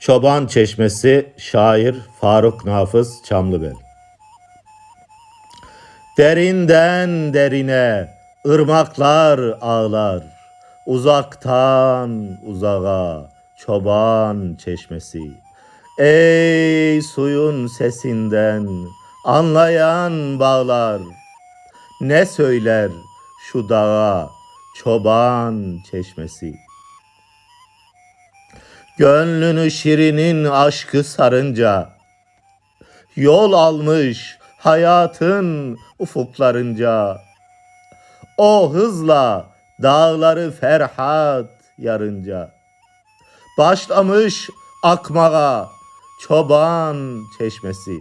Çoban Çeşmesi şair Faruk Nafız Çamlıbel. Derinden derine ırmaklar ağlar Uzaktan uzağa çoban çeşmesi. Ey suyun sesinden anlayan bağlar Ne söyler şu dağa çoban çeşmesi Gönlünü şirinin aşkı sarınca Yol almış hayatın ufuklarınca. O hızla dağları ferhat yarınca. Başlamış akmağa çoban çeşmesi.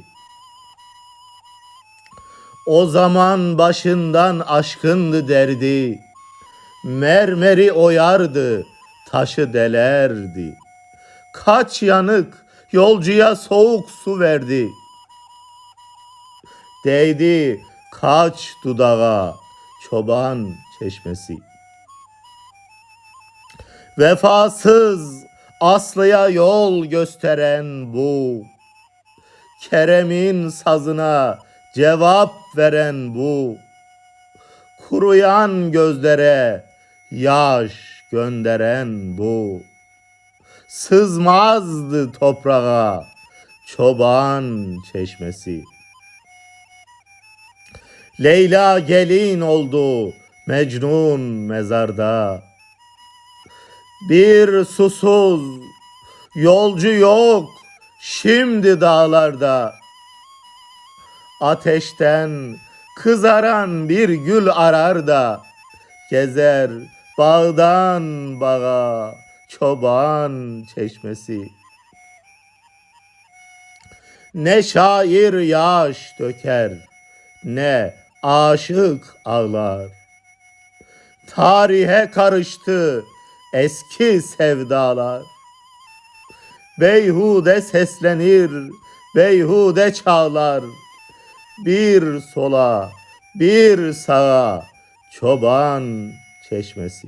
O zaman başından aşkındı derdi Mermeri oyardı taşı delerdi Kaç yanık yolcuya soğuk su verdi. Değdi kaç dudağa çoban çeşmesi. Vefasız Aslı'ya yol gösteren bu. Kerem'in sazına cevap veren bu. Kuruyan gözlere yaş gönderen bu sızmazdı toprağa çoban çeşmesi. Leyla gelin oldu Mecnun mezarda. Bir susuz yolcu yok şimdi dağlarda. Ateşten kızaran bir gül arar da gezer bağdan bağa çoban çeşmesi. Ne şair yaş döker, ne aşık ağlar. Tarihe karıştı eski sevdalar. Beyhude seslenir, beyhude çağlar. Bir sola, bir sağa çoban çeşmesi.